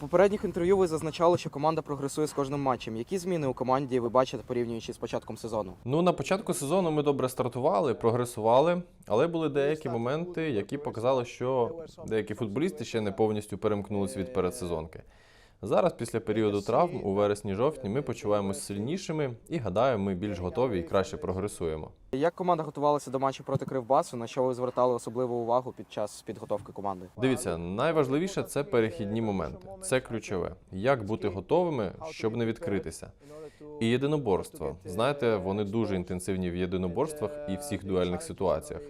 попередніх інтерв'ю ви зазначали, що команда прогресує з кожним матчем. Які зміни у команді ви бачите порівнюючи з початком сезону? Ну, на початку сезону ми добре стартували, прогресували, але були деякі моменти, які показали, що деякі футболісти ще не повністю перемкнулись від передсезонки. Зараз, після періоду травм, у вересні-жовтні, ми почуваємось сильнішими і гадаю, ми більш готові і краще прогресуємо. Як команда готувалася до матчу проти Кривбасу? На що ви звертали особливу увагу під час підготовки команди? Дивіться, найважливіше це перехідні моменти. Це ключове. Як бути готовими, щоб не відкритися. І єдиноборство. Знаєте, вони дуже інтенсивні в єдиноборствах і всіх дуельних ситуаціях.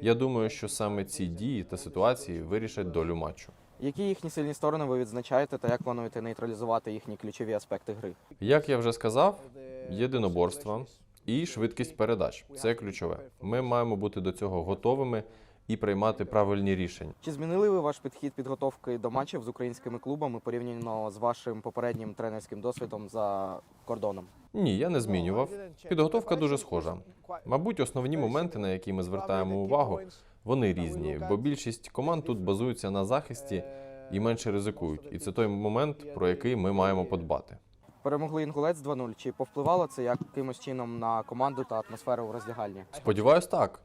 Я думаю, що саме ці дії та ситуації вирішать долю матчу. Які їхні сильні сторони ви відзначаєте та як плануєте нейтралізувати їхні ключові аспекти гри? Як я вже сказав, єдиноборство і швидкість передач це ключове. Ми маємо бути до цього готовими і приймати правильні рішення. Чи змінили ви ваш підхід підготовки до матчів з українськими клубами порівняно з вашим попереднім тренерським досвідом за кордоном? Ні, я не змінював. Підготовка дуже схожа. Мабуть, основні моменти, на які ми звертаємо увагу, вони різні, бо більшість команд тут базуються на захисті і менше ризикують. І це той момент, про який ми маємо подбати. Перемогли інгулець 2-0. Чи повпливало це якимось чином на команду та атмосферу в роздягальні? Сподіваюсь, так.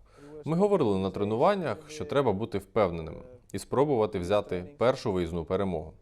Ми говорили на тренуваннях, що треба бути впевненим і спробувати взяти першу виїзну перемогу.